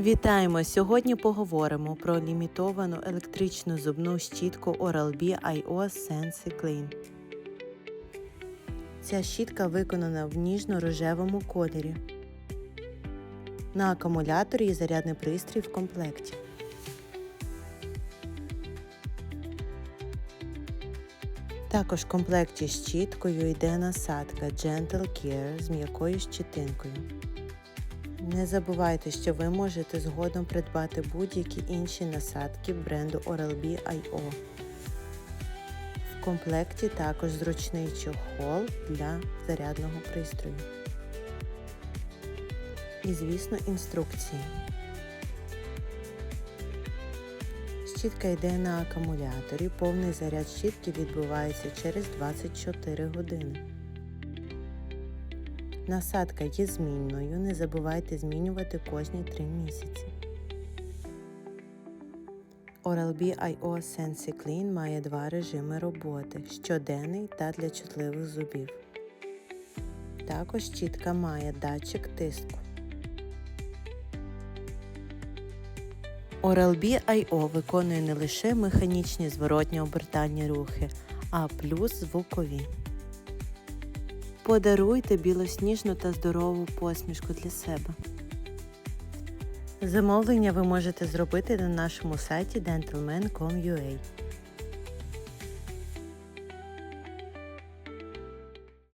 Вітаємо! Сьогодні поговоримо про лімітовану електричну зубну щітку Oral-B IO Sensi Clean. Ця щітка виконана в ніжно-рожевому кольорі. На акумуляторі є зарядний пристрій в комплекті. Також в комплекті з щіткою йде насадка Gentle Care з м'якою щетинкою. Не забувайте, що ви можете згодом придбати будь-які інші насадки бренду Oral-B IO. В комплекті також зручний чохол для зарядного пристрою. І, звісно, інструкції. Щітка йде на акумуляторі. Повний заряд щітки відбувається через 24 години. Насадка є змінною, не забувайте змінювати кожні 3 місяці. Oral-B IO Sensi Clean має два режими роботи щоденний та для чутливих зубів. Також щітка має датчик тиску. Oral-B IO виконує не лише механічні зворотні обертальні рухи, а плюс звукові. Подаруйте білосніжну та здорову посмішку для себе. Замовлення ви можете зробити на нашому сайті dentalman.com.ua